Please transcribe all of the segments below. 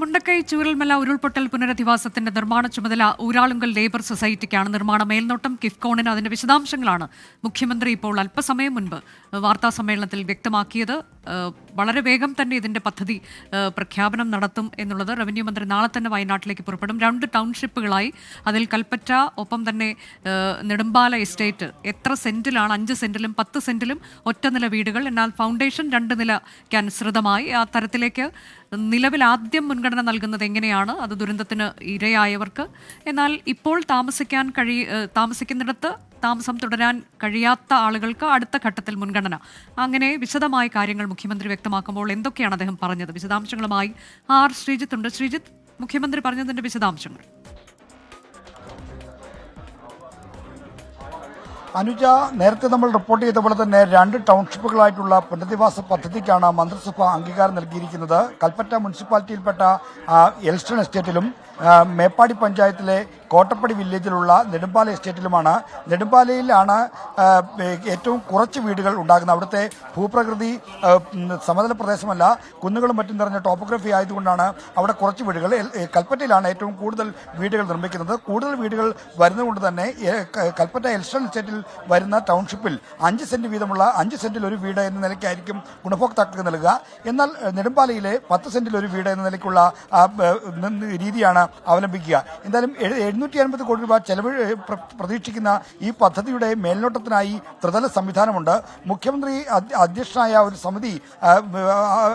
മുണ്ടക്കൈ ചൂരൽമല ഉരുൾപൊട്ടൽ പുനരധിവാസത്തിന്റെ നിർമ്മാണ ചുമതല ഊരാളുങ്കൽ ലേബർ സൊസൈറ്റിക്കാണ് നിർമ്മാണ മേൽനോട്ടം. കിഫ്കോണിന് അതിന്റെ വിശദാംശങ്ങളാണ് മുഖ്യമന്ത്രി ഇപ്പോൾ അല്പസമയം മുൻപ് വാർത്താസമ്മേളനത്തിൽ വ്യക്തമാക്കിയത്. വളരെ വേഗം തന്നെ ഇതിന്റെ പദ്ധതി പ്രഖ്യാപനം നടത്തും എന്നുള്ളത് റവന്യൂ മന്ത്രി നാളെ തന്നെ വയനാട്ടിലേക്ക് പുറപ്പെടും. രണ്ട് ടൗൺഷിപ്പുകളായി. അതിൽ കൽപ്പറ്റ ഒപ്പം തന്നെ നെടുമ്പാല എസ്റ്റേറ്റ് എത്ര സെന്റിലാണ് അഞ്ച് സെന്റിലും പത്ത് സെന്റിലും ഒറ്റ നില വീടുകൾ. എന്നാൽ ഫൗണ്ടേഷൻ രണ്ട് നിലയ്ക്ക് അനുസൃതമായി. ആ തരത്തിലേക്ക് നിലവിൽ ആദ്യം മുൻഗണന നൽകുന്നത് എങ്ങനെയാണ്? അത് ദുരന്തത്തിന് ഇരയായവർക്ക്. എന്നാൽ ഇപ്പോൾ താമസിക്കാൻ കഴി താമസിക്കുന്നിടത്ത് താമസം തുടരാൻ കഴിയാത്ത ആളുകൾക്ക് അടുത്ത ഘട്ടത്തിൽ മുൻഗണന. അങ്ങനെ വിശദമായ കാര്യങ്ങൾ മുഖ്യമന്ത്രി വ്യക്തമാക്കുമ്പോൾ എന്തൊക്കെയാണ് അദ്ദേഹം പറഞ്ഞത്? വിശദാംശങ്ങളുമായി ആർ ശ്രീജിത്ത് ഉണ്ട്. ശ്രീജിത്ത് മുഖ്യമന്ത്രി പറഞ്ഞതിന്റെ വിശദാംശങ്ങൾ. അനുജ നേരത്തെ നമ്മൾ റിപ്പോർട്ട് ചെയ്ത പോലെ തന്നെ രണ്ട് ടൗൺഷിപ്പുകളായിട്ടുള്ള പുനരധിവാസ പദ്ധതിക്കാണ് മന്ത്രിസഭ അംഗീകാരം നൽകിയിരിക്കുന്നത്. കൽപ്പറ്റ മുനിസിപ്പാലിറ്റിയിൽപ്പെട്ട എൽസ്റ്റൺ എസ്റ്റേറ്റിലും മേപ്പാടി പഞ്ചായത്തിലെ കോട്ടപ്പടി വില്ലേജിലുള്ള നെടുമ്പാല എസ്റ്റേറ്റിലുമാണ്. നെടുമ്പാലയിലാണ് ഏറ്റവും കുറച്ച് വീടുകൾ ഉണ്ടാകുന്നത്. അവിടുത്തെ ഭൂപ്രകൃതി സമതല പ്രദേശമല്ല കുന്നുകളും മറ്റും നിറഞ്ഞ ടോപ്പോഗ്രഫി ആയതുകൊണ്ടാണ് അവിടെ കുറച്ച് വീടുകൾ. കൽപ്പറ്റയിലാണ് ഏറ്റവും കൂടുതൽ വീടുകൾ നിർമ്മിക്കുന്നത്. കൂടുതൽ വീടുകൾ വരുന്നതുകൊണ്ട് തന്നെ കൽപ്പറ്റ എൽസ്റ്റൺ എസ്റ്റേറ്റിൽ വരുന്ന ടൗൺഷിപ്പിൽ അഞ്ച് സെന്റ് വീതമുള്ള അഞ്ച് സെന്റിൽ ഒരു വീട് എന്ന നിലയ്ക്കായിരിക്കും ഗുണഭോക്താക്കൾക്ക് നൽകുക. എന്നാൽ നെടുമ്പാലയിലെ പത്ത് സെന്റിൽ ഒരു വീട് എന്ന നിലയ്ക്കുള്ള രീതിയാണ് അവലംബിക്കുക. എന്തായാലും എഴുന്നൂറ്റി അൻപത് കോടി രൂപ ചെലവ് പ്രതീക്ഷിക്കുന്ന ഈ പദ്ധതിയുടെ മേൽനോട്ടത്തിനായി ത്രിതല സംവിധാനമുണ്ട്. മുഖ്യമന്ത്രി അധ്യക്ഷനായ ഒരു സമിതി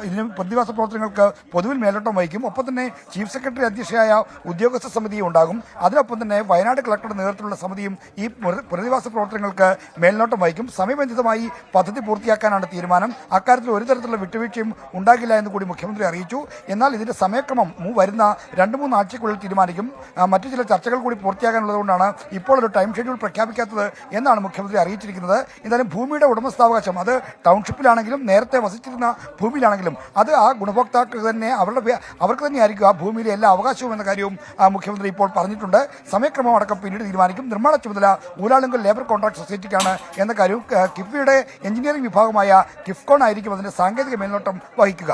ഇതിന് പ്രതിവാസ പ്രവർത്തനങ്ങൾക്ക് പൊതുവിൽ മേൽനോട്ടം വഹിക്കും. ഒപ്പം തന്നെ ചീഫ് സെക്രട്ടറി അധ്യക്ഷയായ ഉദ്യോഗസ്ഥ സമിതിയും ഉണ്ടാകും. അതിനൊപ്പം തന്നെ വയനാട് കളക്ടറുടെ നേതൃത്വത്തിലുള്ള സമിതിയും ഈ പ്രതിവാസ പ്രവർത്തനങ്ങൾക്ക് മേൽനോട്ടം വഹിക്കും. സമയബന്ധിതമായി പദ്ധതി പൂർത്തിയാക്കാനാണ് തീരുമാനം. അക്കാര്യത്തിൽ ഒരു തരത്തിലുള്ള വിട്ടുവീഴ്ചയും ഉണ്ടാകില്ല എന്ന് കൂടി മുഖ്യമന്ത്രി അറിയിച്ചു. എന്നാൽ ഇതിന്റെ സമയക്രമം വരുന്ന രണ്ട് മൂന്ന് ആഴ്ചക്കുള്ളിൽ തീരുമാനിക്കും. മറ്റു ചില ചർച്ചകൾ കൂടി പൂർത്തിയാകാനുള്ളതുകൊണ്ടാണ് ഇപ്പോൾ ഒരു ടൈം ഷെഡ്യൂൾ പ്രഖ്യാപിക്കാത്തത് എന്നാണ് മുഖ്യമന്ത്രി അറിയിച്ചിരിക്കുന്നത്. എന്തായാലും ഭൂമിയുടെ ഉടമസ്ഥാവകാശം അത് ടൗൺഷിപ്പിലാണെങ്കിലും നേരത്തെ വസിച്ചിരുന്ന ഭൂമിയിലാണെങ്കിലും അത് ആ ഗുണഭോക്താക്കൾ തന്നെ അവരുടെ അവർക്ക് തന്നെയായിരിക്കും ആ ഭൂമിയിലെ എല്ലാ അവകാശവും എന്ന കാര്യവും മുഖ്യമന്ത്രി ഇപ്പോൾ പറഞ്ഞിട്ടുണ്ട്. സമയക്രമം അടക്കം പിന്നീട് തീരുമാനിക്കും. നിർമ്മാണ ചുമതല ഊരാളുങ്കൽ ലേബർ കോൺട്രാക്ട് സൊസൈറ്റിക്കാണ് എന്ന കാര്യവും കിഫ്ബിയുടെ എഞ്ചിനീയറിംഗ് വിഭാഗമായ കിഫ്കോൺ ആയിരിക്കും അതിന്റെ സാങ്കേതിക മേൽനോട്ടം വഹിക്കുക.